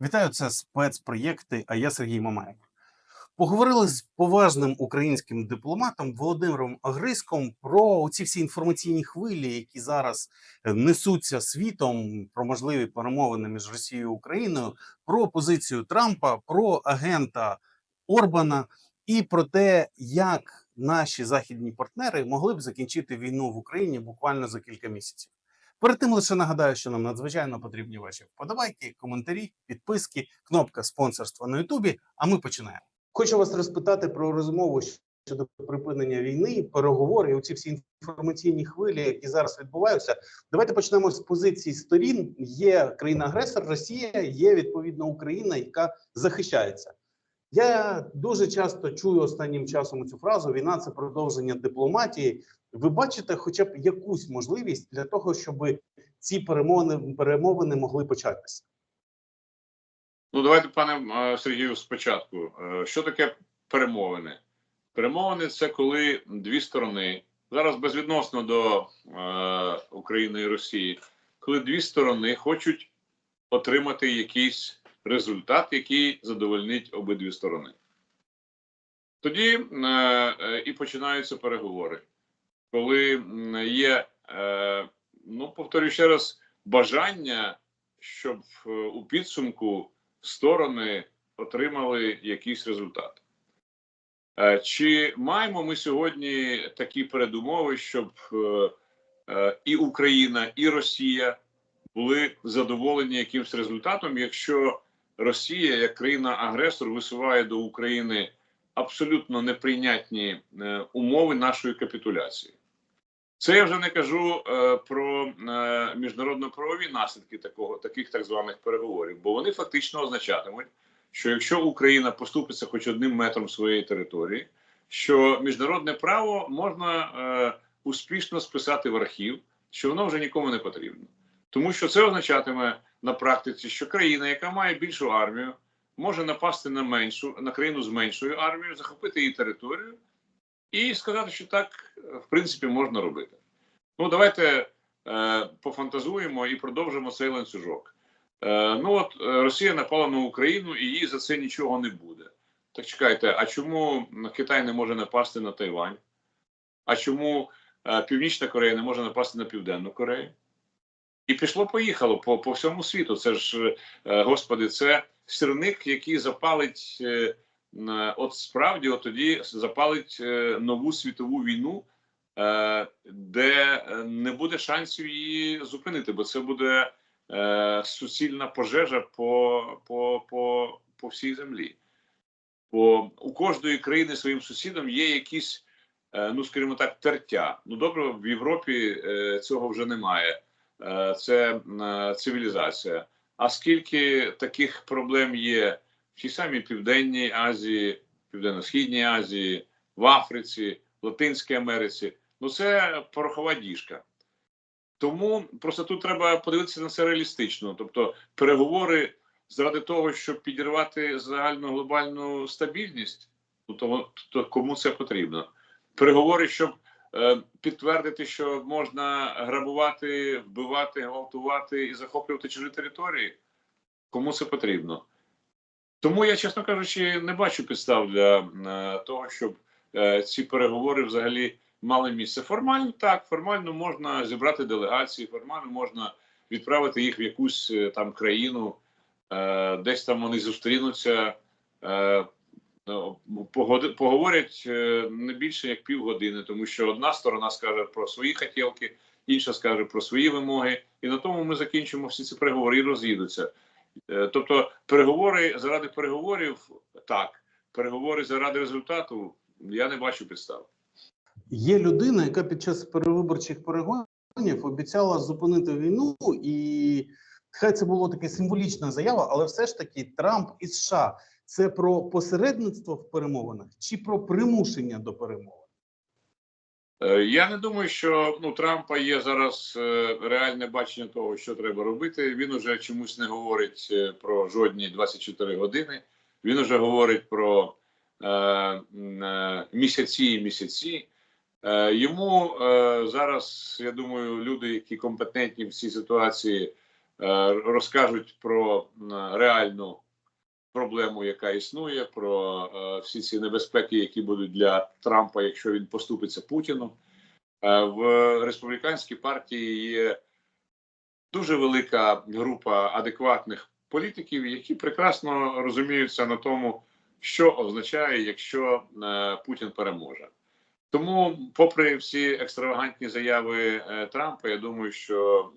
Вітаю, це спецпроєкти. А я Сергій Мамаєв. Поговорили з поважним українським дипломатом Володимиром Агриськом про ці всі інформаційні хвилі, які зараз е, несуться світом, про можливі перемовини між Росією і Україною, про позицію Трампа, про агента Орбана і про те, як наші західні партнери могли б закінчити війну в Україні буквально за кілька місяців. Перед тим лише нагадаю, що нам надзвичайно потрібні ваші вподобайки, коментарі, підписки, кнопка спонсорства на Ютубі. А ми починаємо. Хочу вас розпитати про розмову щодо припинення війни, переговори, оці всі інформаційні хвилі, які зараз відбуваються. Давайте почнемо з позиції сторін. Є країна-агресор, Росія, є відповідно Україна, яка захищається. Я дуже часто чую останнім часом цю фразу: війна це продовження дипломатії. Ви бачите, хоча б якусь можливість для того, щоб ці перемовини перемовини могли початися? Ну, давайте, пане е, Сергію, спочатку. Е, Що таке перемовини? Перемовини це коли дві сторони зараз безвідносно до е, України і Росії, коли дві сторони хочуть отримати якийсь результат, який задовольнить обидві сторони. Тоді е, е, і починаються переговори, коли є, е, ну повторюю ще раз, бажання, щоб е, у підсумку сторони отримали якийсь результат. Е, Чи маємо ми сьогодні такі передумови, щоб і Україна, і Росія були задоволені якимсь результатом, якщо Росія, як країна-агресор, висуває до України абсолютно неприйнятні е, умови нашої капітуляції? Це я вже не кажу е, про е, міжнародно-правові наслідки такого таких так званих переговорів, бо вони фактично означатимуть, що якщо Україна поступиться хоч одним метром своєї території, що міжнародне право можна е, успішно списати в архів, що воно вже нікому не потрібно, тому що це означатиме на практиці, що країна, яка має більшу армію, може напасти на меншу на країну з меншою армією, захопити її територію і сказати, що так в принципі можна робити. Ну давайте е, пофантазуємо і продовжимо цей ланцюжок. Е, ну от е, Росія напала на Україну і їй за це нічого не буде. Так чекайте, а чому Китай не може напасти на Тайвань? А чому е, Північна Корея не може напасти на Південну Корею? І пішло-поїхало по, по всьому світу. Це ж, е, господи, це сірник, який запалить. Е, от справді от тоді запалить е, нову світову війну, е, де не буде шансів її зупинити, бо це буде суцільна пожежа по по, по, по всій землі. Бо у кожної країни своїм сусідам є якісь, ну скажімо так, тертя. Ну добре, в Європі цього вже немає. Це цивілізація. А скільки таких проблем є? в тій самій Південній Азії, Південно-Східній Азії, в Африці, Латинській Америці. Ну це порохова діжка. Тому просто тут треба подивитися на це реалістично. Тобто, переговори заради того, щоб підірвати загальну глобальну стабільність, ну то, то кому це потрібно? Переговори, щоб підтвердити, що можна грабувати, вбивати, гвалтувати і захоплювати чужі території. Кому це потрібно? Тому я, чесно кажучи, не бачу підстав для е, того, щоб е, ці переговори взагалі мали місце. Формально так, формально можна зібрати делегації, формально можна відправити їх в якусь е, там країну, е, десь там вони зустрінуться, е, ну, поговорять е, не більше як півгодини, тому що одна сторона скаже про свої хотілки, інша скаже про свої вимоги, і на тому ми закінчимо всі ці переговори і роз'їдуться. Е, тобто, переговори заради переговорів так, переговори заради результату я не бачу підстав. Є людина, яка під час перевиборчих перегонів обіцяла зупинити війну, і хай це було таке символічна заява, але все ж таки Трамп і США це про посередництво в перемовинах чи про примушення до перемовин? Е, я не думаю, що ну Трампа є зараз е, реальне бачення того, що треба робити. Він уже чомусь не говорить е, про жодні 24 години. Він уже говорить про е, е, місяці і місяці. Е, йому е, зараз я думаю, люди, які компетентні в цій ситуації, розкажуть про реальну проблему, яка існує, про е, всі ці небезпеки, які будуть для Трампа, якщо він поступиться Путіну. Е, в республіканській партії є дуже велика група адекватних політиків, які прекрасно розуміються на тому, що означає, якщо е, Путін переможе. Тому, попри всі екстравагантні заяви Трампа, я думаю, що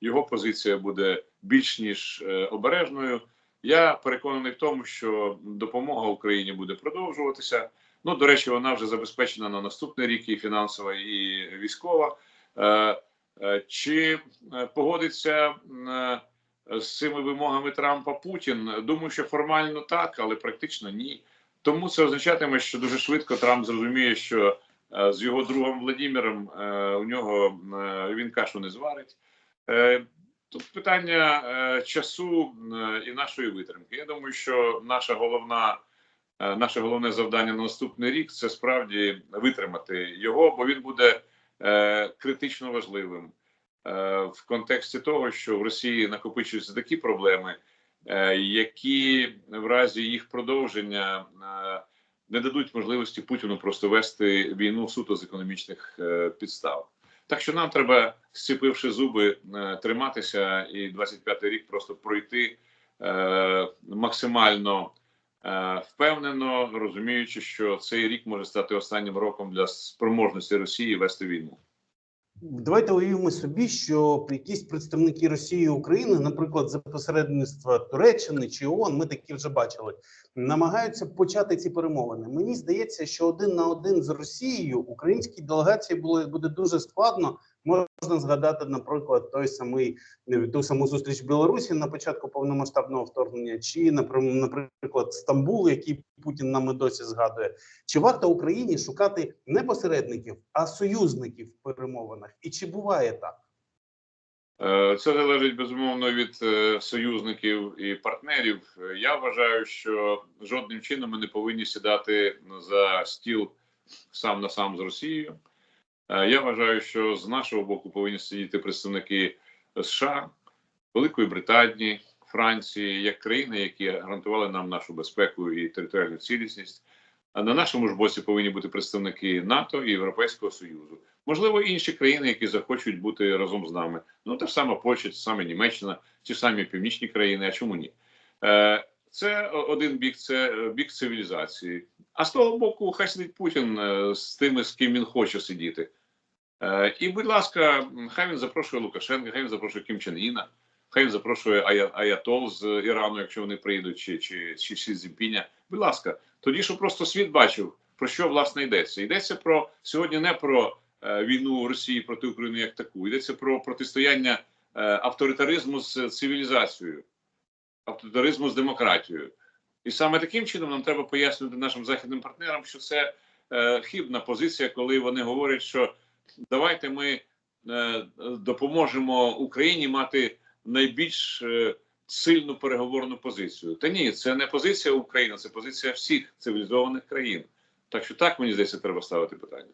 його позиція буде більш ніж обережною. Я переконаний в тому, що допомога Україні буде продовжуватися. Ну, до речі, вона вже забезпечена на наступний рік і фінансова, і військова. Е, е, Чи е, погодиться з цими вимогами Трампа Путін? Думаю, що формально так, але практично ні. Тому це означатиме, що дуже швидко Трамп зрозуміє, що з його другом Владимиром е, у нього він кашу не зварить. Тут питання е, часу е, і нашої витримки. Я думаю, що наша головна, е, наше головне завдання на наступний рік це справді витримати його, бо він буде критично важливим в контексті того, що в Росії накопичуються такі проблеми, які в разі їх продовження не дадуть можливості Путіну просто вести війну суто з економічних підстав. Так що нам треба, зціпивши зуби, е, триматися і 25-й рік просто пройти е, максимально е, впевнено, розуміючи, що цей рік може стати останнім роком для спроможності Росії вести війну. Давайте уявимо собі, що якісь представники Росії і України, наприклад, за посередництва Туреччини чи ООН, ми такі вже бачили, намагаються почати ці перемовини. Мені здається, що один на один з Росією українській делегації було буде дуже складно. Можна згадати, наприклад, той самий ту саму зустріч в Білорусі на початку повномасштабного вторгнення, чи наприклад, Стамбул, який Путін нам і досі згадує. Чи варто Україні шукати не посередників, а союзників в перемовинах? І чи буває так? Е, Це залежить безумовно від е, союзників і партнерів. Я вважаю, що жодним чином ми не повинні сідати за стіл сам на сам з Росією. Е, Я вважаю, що з нашого боку повинні сидіти представники США, Великої Британії, Франції, як країни, які гарантували нам нашу безпеку і територіальну цілісність. А на нашому ж боці повинні бути представники НАТО і Європейського Союзу. Можливо, інші країни, які захочуть бути разом з нами. Ну, та ж сама Польща, та саме Німеччина, ті самі північні країни. А чому ні? Е, Це один бік, це е, бік цивілізації. А з того боку, хай сидить Путін з тими, з ким він хоче сидіти. Е, І, будь ласка, хай він запрошує Лукашенка, хай він запрошує Кім Чен Іна, хай він запрошує Ая- Аятол з Ірану, якщо вони прийдуть, чи, чи, чи Сі Цзіньпіня. Будь ласка, тоді, щоб просто світ бачив, про що власне йдеться. Йдеться про сьогодні не про е, війну Росії проти України як таку. Йдеться про протистояння е, авторитаризму з цивілізацією, авторитаризму з демократією. І саме таким чином нам треба пояснювати нашим західним партнерам, що це хибна позиція, коли вони говорять, що давайте ми е, допоможемо Україні мати найбільш е, сильну переговорну позицію. Та ні, це не позиція України, це позиція всіх цивілізованих країн. Так що так мені здається, треба ставити питання.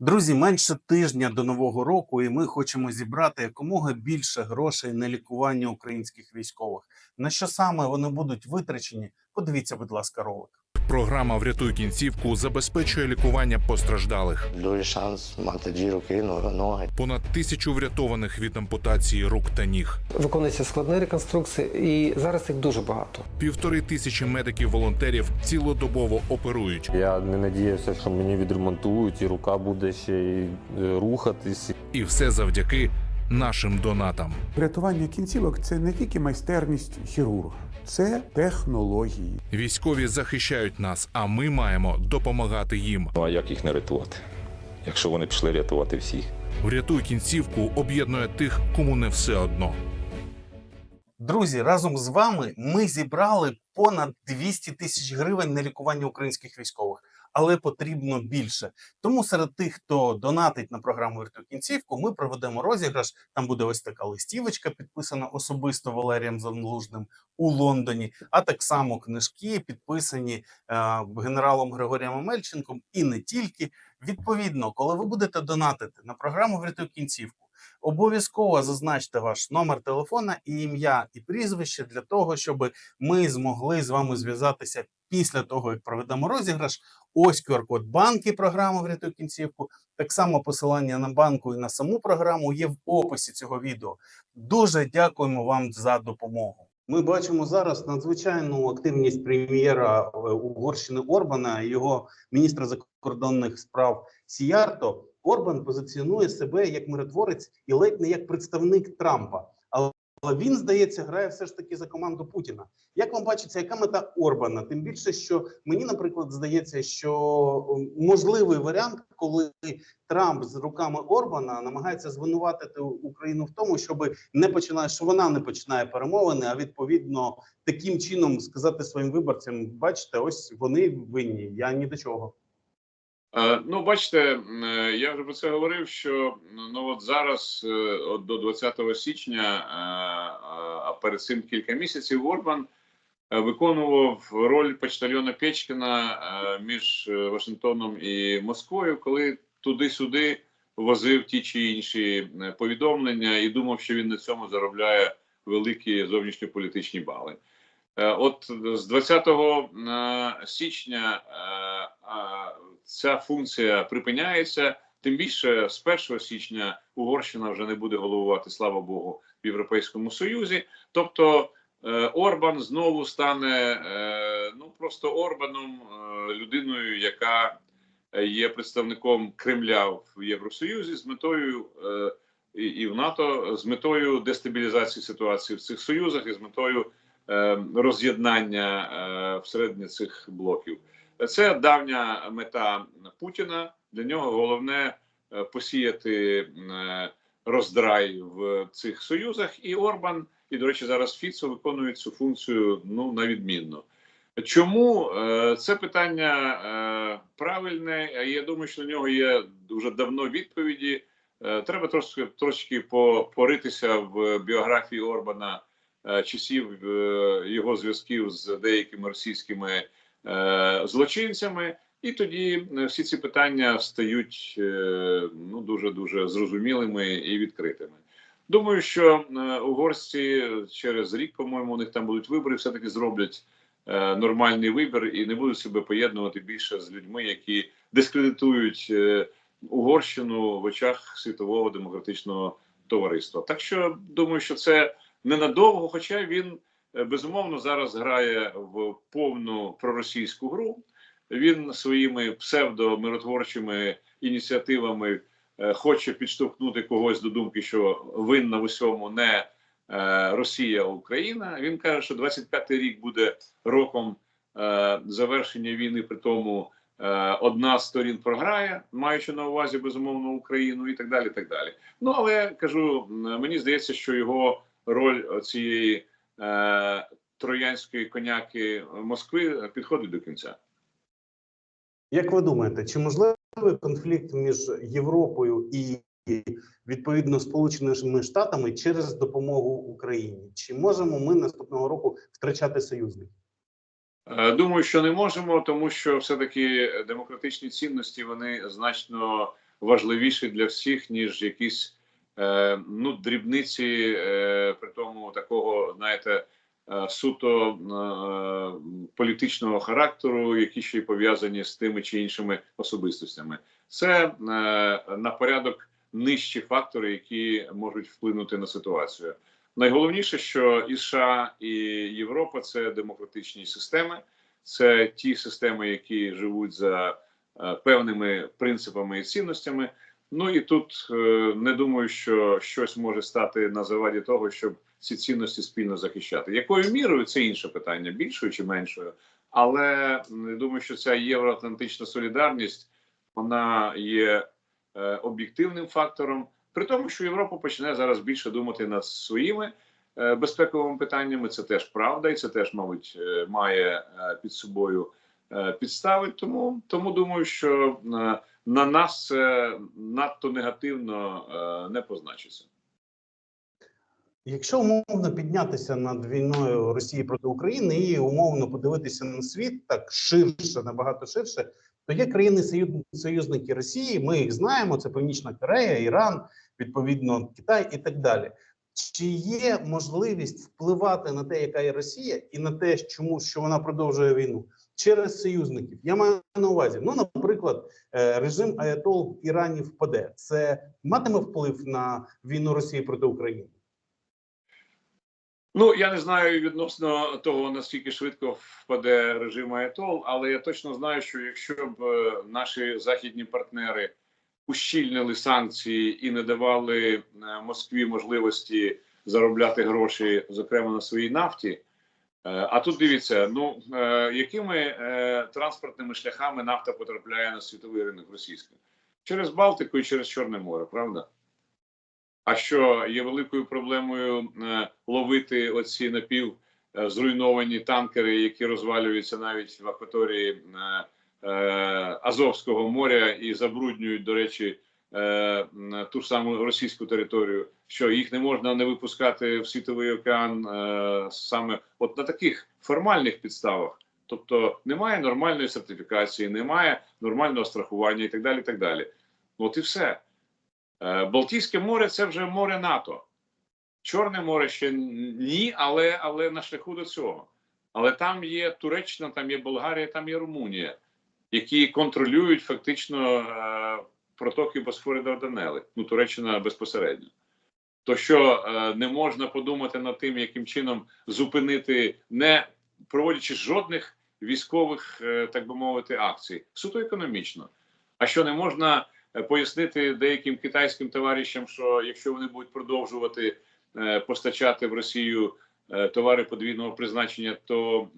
Друзі, менше тижня до нового року, і ми хочемо зібрати якомога більше грошей на лікування українських військових. На що саме вони будуть витрачені? Подивіться, будь ласка, ролик. Програма Врятуй кінцівку забезпечує лікування постраждалих. Дуже шанс мати дві руки, но- ноги. Понад тисячу врятованих від ампутації рук та ніг. Виконується складна реконструкція, і зараз їх дуже багато. Півтори тисячі медиків-волонтерів цілодобово оперують. Я не надіявся, що мені відремонтують, і рука буде ще й е, рухатись. І все завдяки нашим донатам. Врятування кінцівок це не тільки майстерність хірурга, це технології. Військові захищають нас, а ми маємо допомагати їм. Ну а як їх не рятувати, якщо вони пішли рятувати всіх? Врятуй кінцівку об'єднує тих, кому не все одно. Друзі, разом з вами ми зібрали понад 200 тисяч гривень на лікування українських військових, але потрібно більше. Тому серед тих, хто донатить на програму «Врятуй кінцівку, ми проведемо розіграш. Там буде ось така листівочка, підписана особисто Валерієм Занлужним у Лондоні. А так само книжки підписані е, генералом Григорієм Амельченком і не тільки. Відповідно, коли ви будете донатити на програму «Врятуй кінцівку, обов'язково зазначте ваш номер телефона і ім'я і прізвище для того, щоб ми змогли з вами зв'язатися після того, як проведемо розіграш. Ось QR-код банки програми «Врятуй кінцівку. Так само посилання на банку і на саму програму є в описі цього відео. Дуже дякуємо вам за допомогу. Ми бачимо зараз надзвичайну активність прем'єра е, Угорщини Орбана його міністра закордонних справ Сіярто. Орбан позиціонує себе як миротворець і ледь не як представник Трампа. Але він, здається, грає все ж таки за команду Путіна. Як вам бачиться, яка мета Орбана? Тим більше, що мені, наприклад, здається, що можливий варіант, коли Трамп з руками Орбана намагається звинуватити Україну в тому, щоб не починає, що вона не починає перемовини, а відповідно таким чином сказати своїм виборцям: бачите, ось вони винні, я ні до чого. Е, Ну, бачите, е, я вже про це говорив. Що ну от зараз, е, от до 20 січня, а перед цим кілька місяців, Орбан виконував роль почтальона Печкіна між Вашингтоном і Москвою, коли туди-сюди возив ті чи інші повідомлення і думав, що він на цьому заробляє великі зовнішньополітичні бали. От з 20 е, січня ця функція припиняється. Тим більше з 1 січня Угорщина вже не буде головувати, слава Богу, в Європейському Союзі. Тобто е, Орбан знову стане е, ну просто Орбаном, е, людиною, яка є представником Кремля в Євросоюзі з метою і, в НАТО з метою дестабілізації ситуації в цих союзах і з метою роз'єднання всередині цих блоків. Це давня мета Путіна. Для нього головне е, посіяти е, роздрай в цих союзах. І Орбан, і до речі, зараз Фіцо виконують цю функцію ну на відмінно. Чому Е, це питання правильне? Я думаю, що на нього є дуже давно відповіді. Треба трошки трошки по- поритися в біографії Орбана часів його зв'язків з деякими російськими злочинцями, і тоді е, всі ці питання стають е, ну дуже дуже зрозумілими і відкритими. Думаю, що е, угорці через рік, по-моєму, у них там будуть вибори, все таки зроблять е, нормальний вибір і не будуть себе поєднувати більше з людьми, які дискредитують е, Угорщину в очах світового демократичного товариства. Так що думаю, що це ненадовго, хоча він е, безумовно зараз грає в повну проросійську гру. Він своїми псевдомиротворчими ініціативами е, хоче підштовхнути когось до думки, що винна в усьому не е, Росія, а Україна. Він каже, що 25-й рік буде роком е, завершення війни, при тому е, одна з сторін програє, маючи на увазі безумовно Україну і так далі. і так далі. Ну але кажу, мені здається, що його роль цієї е, троянської коняки Москви підходить до кінця. Як ви думаєте, чи можливий конфлікт між Європою і відповідно Сполученими Штатами через допомогу Україні? Чи можемо ми наступного року втрачати союзників? Е, Думаю, що не можемо, тому що все-таки демократичні цінності вони значно важливіші для всіх, ніж якісь е, ну дрібниці, е, при тому такого, знаєте, е, суто е, політичного характеру, які ще й пов'язані з тими чи іншими особистостями. Це е, на порядок нижчі фактори, які можуть вплинути на ситуацію. Найголовніше, що і США, і Європа це демократичні системи, це ті системи, які живуть за е, певними принципами і цінностями. Ну і тут е, не думаю, що щось може стати на заваді того, щоб ці цінності спільно захищати. Якою мірою це інше питання, більшою чи меншою, але м, думаю, що ця євроатлантична солідарність вона є е, об'єктивним фактором. При тому, що Європа почне зараз більше думати над своїми е, безпековими питаннями. Це теж правда, і це теж, мабуть, має під собою підстави. Тому, тому думаю, що на нас це надто негативно е, не позначиться. Якщо умовно піднятися над війною Росії проти України і умовно подивитися на світ так ширше, набагато ширше, то є країни союзники Росії. Ми їх знаємо. Це Північна Корея, Іран, відповідно Китай і так далі. Чи є можливість впливати на те, яка є Росія, і на те, чому що вона продовжує війну через союзників? Я маю на увазі. Ну, наприклад, е, режим Аятол в Ірані впаде. Це матиме вплив на війну Росії проти України? Ну я не знаю відносно того наскільки швидко впаде режим Аятол, але я точно знаю, що якщо б е, наші західні партнери ущільнили санкції і не давали е, Москві можливості заробляти гроші, зокрема на своїй нафті. Е, А тут дивіться, ну е, якими е, транспортними шляхами нафта потрапляє на світовий ринок російський? Через Балтику і через Чорне море, правда? А що є великою проблемою ловити оці напів зруйновані танкери, які розвалюються навіть в акваторії Азовського моря і забруднюють, до речі, ту ж саму російську територію, що їх не можна не випускати в світовий океан е, саме от на таких формальних підставах. Тобто немає нормальної сертифікації, немає нормального страхування і так далі. І так далі. От і все. Е, Балтійське море це вже море НАТО. Чорне море ще ні, але, але на шляху до цього. Але там є Туреччина, там є Болгарія, там є Румунія, які контролюють фактично е, протоки Босфори Дарданели. Ну, Туреччина безпосередньо. То що е, не можна подумати над тим, яким чином зупинити, не проводячи жодних військових, е, так би мовити, акцій, суто економічно. А що не можна е, пояснити деяким китайським товаришам, що якщо вони будуть продовжувати постачати в Росію товари подвійного призначення, то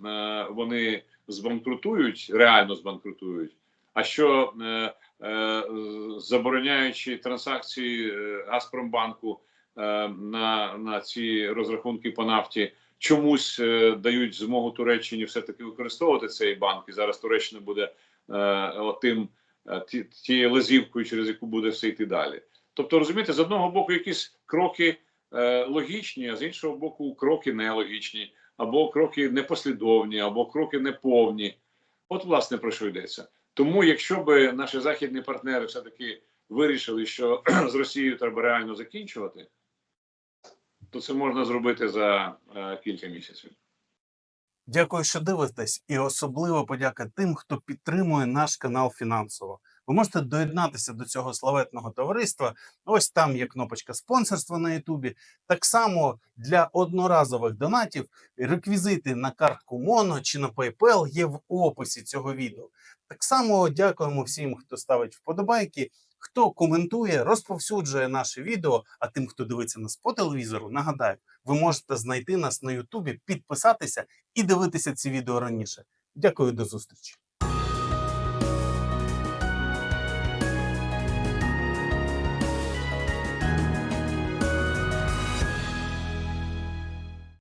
вони збанкрутують, реально збанкрутують. А що забороняючи транзакції е, Газпромбанку е, на, на ці розрахунки по нафті, чомусь е, дають змогу Туреччині все таки використовувати цей банк, і зараз Туреччина буде е, отим е, тією лазівкою, через яку буде все йти далі. Тобто, розумієте, з одного боку, якісь кроки е, логічні, а з іншого боку, кроки нелогічні, або кроки непослідовні, або кроки неповні. От, власне, про що йдеться. Тому, якщо би наші західні партнери все таки вирішили, що з Росією треба реально закінчувати, то це можна зробити за е, кілька місяців. Дякую, що дивитесь, і особливо подяка тим, хто підтримує наш канал фінансово. Ви можете доєднатися до цього славетного товариства. Ось там є кнопочка спонсорства на Ютубі. Так само для одноразових донатів реквізити на картку Моно чи на PayPal є в описі цього відео. Так само дякуємо всім, хто ставить вподобайки, хто коментує, розповсюджує наше відео. А тим, хто дивиться нас по телевізору, нагадаю, ви можете знайти нас на Ютубі, підписатися і дивитися ці відео раніше. Дякую, до зустрічі.